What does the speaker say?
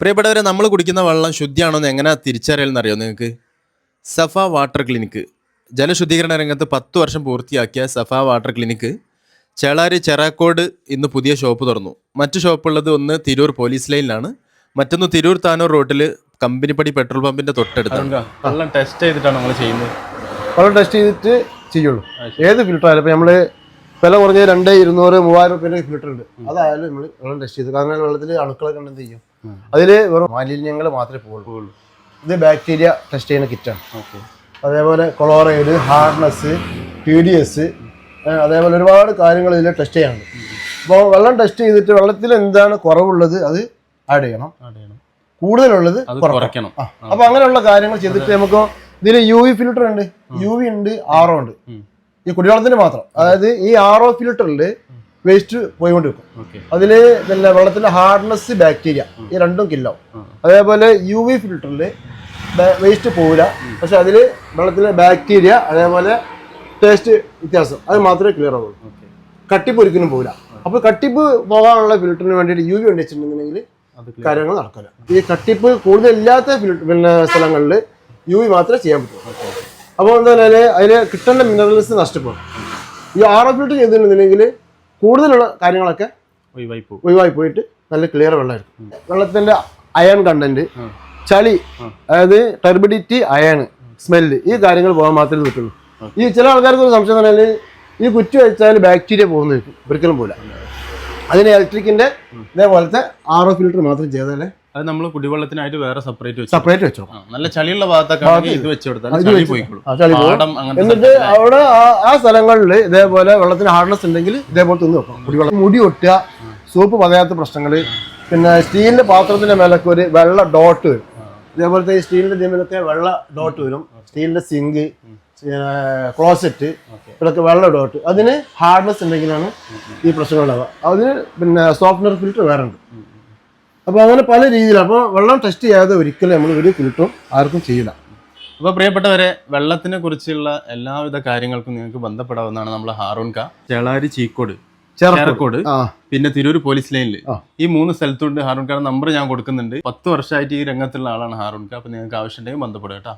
പ്രിയപ്പെട്ടവരെ നമ്മൾ കുടിക്കുന്ന വെള്ളം ശുദ്ധിയാണോ എന്ന് എങ്ങനെ തിരിച്ചറിയാൻ അറിയോ നിങ്ങൾക്ക്? സഫ വാട്ടർ ക്ലിനിക്ക് ജലശുദ്ധീകരണ രംഗത്ത് പത്ത് വർഷം പൂർത്തിയാക്കിയ സഫ വാട്ടർ ക്ലിനിക്ക് ചേളാരി ചെറാക്കോട് ഇന്ന് പുതിയ ഷോപ്പ് തുറന്നു. മറ്റു ഷോപ്പുള്ളത് ഒന്ന് തിരൂർ പോലീസ് ലൈനിലാണ്. മറ്റൊന്ന് തിരൂർ താനൂർ റോട്ടിൽ കമ്പനിപ്പടി പെട്രോൾ പമ്പിന്റെ തൊട്ടടുത്ത് വെള്ളം ടെസ്റ്റ് ചെയ്തിട്ടാണ് നമ്മൾ ചെയ്യുന്നത്? വെള്ളം ടെസ്റ്റ് ചെയ്തിട്ട് ചെയ്യുള്ളൂ. ഏത് ഫിൽറ്റർ ആയാലും നമ്മൾ വില കുറഞ്ഞ രണ്ട് ഇരുന്നൂറ് മൂവായിരം റുപ്യന്റെ ഫിൽറ്റർ ഉണ്ട്. അതായാലും നമ്മൾ വെള്ളം ടെസ്റ്റ് ചെയ്ത്. കാരണം വെള്ളത്തിൽ അണുക്കളൊക്കെ ഉണ്ടെന്ന് ചെയ്യും. അതിൽ വെറും മാലിന്യങ്ങൾ മാത്രമേ പോകുള്ളൂ ഇത് ബാക്ടീരിയ ടെസ്റ്റ് ചെയ്യുന്ന കിറ്റാണ്. അതേപോലെ chloride hardness T D S അതേപോലെ ഒരുപാട് കാര്യങ്ങൾ ഇതിൽ ടെസ്റ്റ് ചെയ്യാനുണ്ട്. അപ്പോൾ വെള്ളം ടെസ്റ്റ് ചെയ്തിട്ട് വെള്ളത്തിൽ എന്താണ് കുറവുള്ളത് അത് ആഡ് ചെയ്യണം. കൂടുതലുള്ളത് കുറയ്ക്കണം. അപ്പൊ അങ്ങനെയുള്ള കാര്യങ്ങൾ ചെയ്തിട്ട് നമുക്ക് ഇതിൽ യു വി ഫിൽറ്റർ ഉണ്ട്. യു വി ഉണ്ട് ആർ ഒ ഉണ്ട്. ഈ കുടിവെള്ളത്തിന് മാത്രം. അതായത് ഈ ആർ ഒ ഫിൽറ്ററിൽ വേസ്റ്റ് പോയിക്കൊണ്ടിരിക്കും. അതിൽ പിന്നെ വെള്ളത്തിന്റെ ഹാർഡ്നെസ് ബാക്ടീരിയ ഈ രണ്ടും കില്ലാവും അതേപോലെ യു വി ഫിൽറ്ററിൽ വേസ്റ്റ് പോവില്ല. പക്ഷെ അതിൽ വെള്ളത്തിലെ ബാക്ടീരിയ അതേപോലെ ടേസ്റ്റ് വ്യത്യാസം. അത് മാത്രമേ ക്ലിയർ ആവുള്ളൂ. കട്ടിപ്പ് ഒരിക്കലും പോവില്ല. അപ്പോൾ കട്ടിപ്പ് പോകാനുള്ള ഫിൽറ്ററിന് വേണ്ടിയിട്ട് യു വി ഉണ്ടെച്ചിട്ടുണ്ടെങ്കിൽ കാര്യങ്ങൾ നടക്കില്ല. ഈ കട്ടിപ്പ് കൂടുതൽ ഇല്ലാത്ത പിന്നെ സ്ഥലങ്ങളിൽ യു വി മാത്രമേ ചെയ്യാൻ പറ്റൂ. അപ്പോൾ എന്താ പറഞ്ഞാൽ അതിൽ കിട്ടേണ്ട മിനറൽസ് നഷ്ടപ്പെടും. ഈ ആർ ഫിൽറ്റർ ചെയ്തിട്ടുണ്ടെങ്കിൽ കൂടുതലുള്ള കാര്യങ്ങളൊക്കെ ഒഴിവായി പോകും ഒഴിവായി പോയിട്ട് നല്ല ക്ലിയർ വെള്ളമായിരിക്കും. വെള്ളത്തിന്റെ അയൺ കണ്ടന്റ് ചളി അതായത് ടെർബിഡിറ്റി അയൺ സ്മെല്ല് ഈ കാര്യങ്ങൾ പോകാൻ മാത്രമേ പറ്റുള്ളൂ ഈ ചില ആൾക്കാർക്ക് ഒരു സംശയം പറഞ്ഞാൽ ഈ കുറ്റി വെച്ചാൽ ബാക്ടീരിയ പോകുന്ന ഒരിക്കലും പോലെ അതിന് ഇലക്ട്രിക്കിന്റെ ഇതേപോലത്തെ ആർ ഒ ഫിൽറ്റർ മാത്രം ചെയ്താലേ അത് നമ്മൾ കുടിവെള്ളത്തിനായിട്ട് വേറെ സെപ്പറേറ്റ് വെച്ചു. സെപ്പറേറ്റ് വെച്ചോ. നല്ല ചളിയുള്ള ഭാഗത്തൊക്കെ ഇത് വെച്ചുകൊടുത്താൽ എന്നിട്ട് അവിടെ ആ- സ്ഥലങ്ങളിൽ ഇതേപോലെ വെള്ളത്തിന് ഹാർഡ്നെസ് ഉണ്ടെങ്കിൽ ഇതേപോലെ തിന്ന് വെക്കണം. കുടിവെള്ളം മുടി ഒട്ടുക സൂപ്പ് പതയാത്ത പ്രശ്നങ്ങൾ പിന്നെ സ്റ്റീലിന്റെ പാത്രത്തിന്റെ മേലൊക്കെ ഒരു വെള്ള ഡോട്ട് വരും. ഇതേപോലത്തെ സ്റ്റീലിന്റെ ഇതിലൊക്കെ വെള്ള ഡോട്ട് വരും. സ്റ്റീലിന്റെ സിങ്ക് ക്ലോസറ്റ് ഇതൊക്കെ വെള്ള ഡോട്ട് അതിന് ഹാർഡ്നെസ് ഉണ്ടെങ്കിലാണ് ഈ പ്രശ്നങ്ങൾ ഉണ്ടാവുക. അതിന് പിന്നെ സോഫ്റ്റ്നർ ഫിൽറ്റർ വേറെ ഉണ്ട്. അപ്പോൾ അങ്ങനെ പല രീതിയിലാണ് അപ്പോൾ വെള്ളം ടെസ്റ്റ് ചെയ്യാതെ ഒരിക്കലും നമ്മൾ ഒരു കിട്ടും. ആർക്കും ചെയ്യില്ല. അപ്പോൾ പ്രിയപ്പെട്ടവരെ വെള്ളത്തിനെ കുറിച്ചുള്ള എല്ലാവിധ കാര്യങ്ങൾക്കും നിങ്ങൾക്ക് ബന്ധപ്പെടാവുന്നതാണ് നമ്മൾ ഹാറൂൺ ക. ചേളാരി ചീക്കോട്. ചേർക്കോട് ആ. പിന്നെ തിരൂർ പോലീസ് ലൈനിൽ ഈ മൂന്ന് സ്ഥലത്തുണ്ട് ഹാറൂൺ കാരുടെ നമ്പർ ഞാൻ കൊടുക്കുന്നുണ്ട്. പത്ത് വർഷമായിട്ട് ഈ രംഗത്തുള്ള ആളാണ് ഹാറൂൺ കാ. അപ്പൊ നിങ്ങൾക്ക് ആവശ്യമുണ്ടെങ്കിൽ ബന്ധപ്പെടുക കേട്ടോ.